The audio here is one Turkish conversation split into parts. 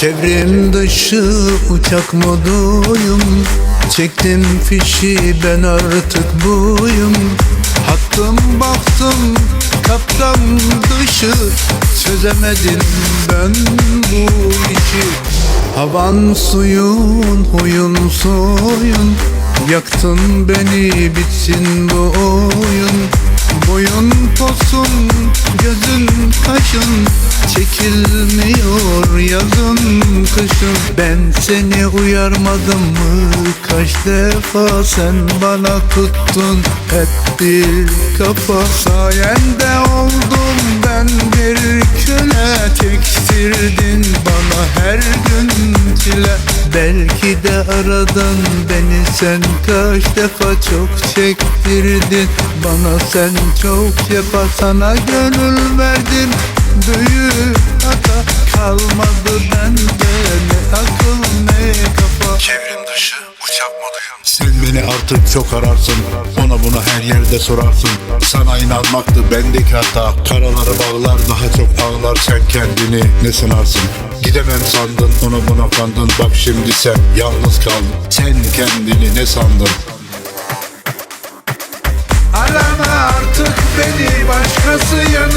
Çevrim dışı uçak moduyum. Çektim fişi ben artık buyum. Hattım baktım kaptan dışı. Çözemedim ben bu işi. Havan suyun huyun suyun Yaktın beni bitsin bu oyun. Boyun posun gözün kaşın Çekilmiyor yazın kışın. Ben seni uyarmadım mı? Kaç defa sen bana tuttun? Hep bir kafa Sayende oldum. Ben bir köle Çektirdin. Bana her gün çile. Belki de aradın beni. Sen kaç defa çok çektirdin? Bana sen çok cefa sana gönül verdim. Büyük hata kalmadı bende. Ne akıl ne kafa. Çevrim dışı uçak moduyum Sen beni artık çok ararsın. Ona buna her yerde sorarsın. Sana inanmaktı bendeki hata. Karaları bağlar daha çok ağlar Sen kendini. Ne sanarsın Gidemem sandın ona buna kandın. Bak şimdi sen yalnız kaldın. Sen kendini ne sandın? Arama artık beni başkası yanımda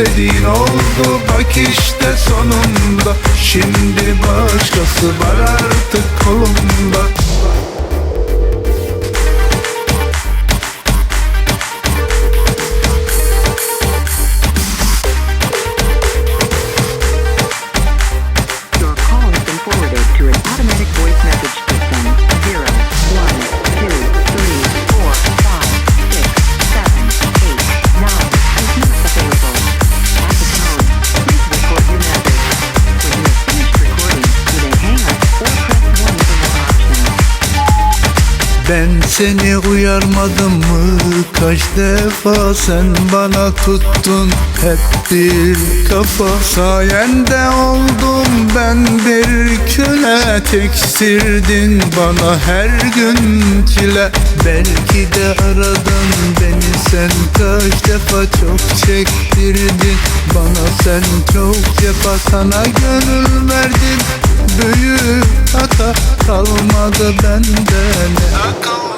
İstediğin oldu. Bak işte sonunda. Şimdi başkası var artık kolumda Your call has been forwarded to an automatic Ben seni uyarmadım mı? Kaç defa sen bana tuttun? Hep bir kafa Sayende oldum. Ben bir köle Çektirdin bana her gün çile. Belki de aradın beni. Sen Kaç defa çok çektirdin? Bana sen çok cefa sana gönül verdim Büyük hata kalmadı bende Ne? akıl